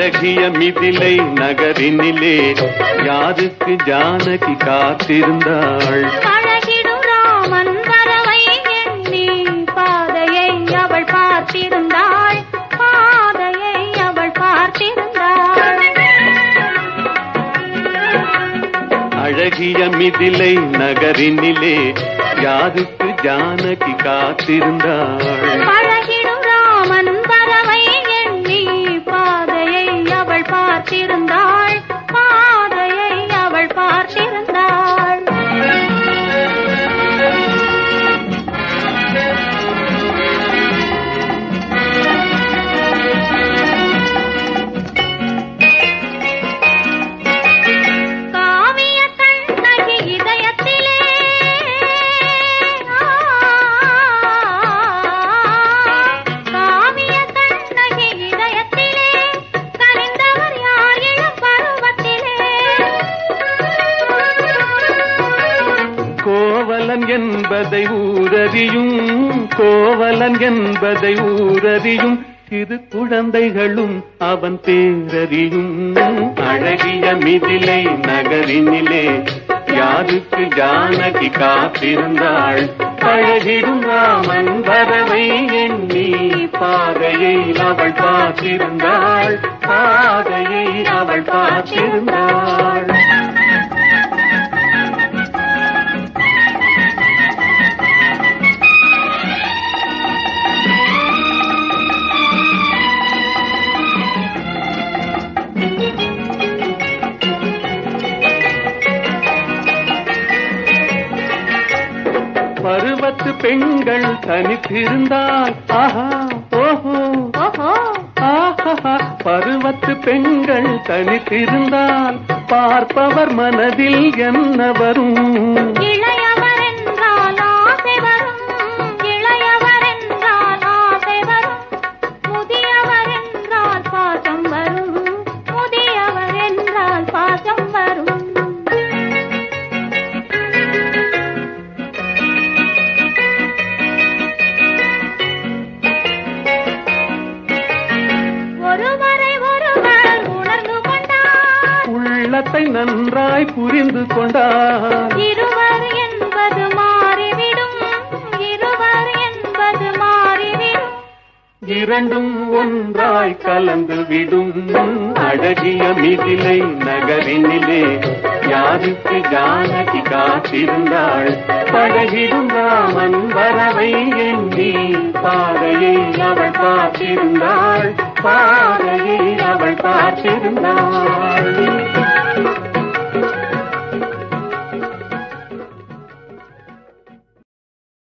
அழகிய மிதிலை நகரினிலே யாருக்கு ஜானகி காத்திருந்தாள்? பழகிடும் ராமன் வரவை எண்ணி பாதையை அவள் பார்த்திருந்தாள். பாதையை அவள் பார்த்திருந்தாள். அழகிய மிதிலை நகரினிலே யாருக்கு ஜானகி காத்திருந்தாள்? கோவலன் என்பதை ஊரறியும் கோவலன் என்பதை ஊரறியும் சிறு குழந்தைகளும் அவன் பேரறியும். அழகிய மிதிலை நகரினிலே யாருக்கு ஜானகி காத்திருந்தாள்? அழகிடும் ராமன் வரவை எண்ணி பாதையை அவள் பார்த்திருந்தாள். பாதையை அவள் பார்த்திருந்தாள். பெண்கள் தனித்திருந்தால் ஆஹா ஓஹோ. ஆஹா பருவத்து பெண்கள் தனித்திருந்தால் பார்ப்பவர் மனதில் என்ன வரும்? உள்ளத்தை நன்றாய் புரிந்து கொண்டார். இருவர் என்பது மாறிவிடும். இருவர் என்பது மாறிவிடும். இரண்டும் ஒன்றாய் கலந்து விடும். அழகிய மிதிலை நகரினிலே யாருக்கு ஜானகி காத்திருந்தாள். பழகிடும் ராமன் வரவை எண்ணி பாதையை அவள் பார்த்திருந்தாள். பாதையை அவள் பார்த்திருந்தாள்.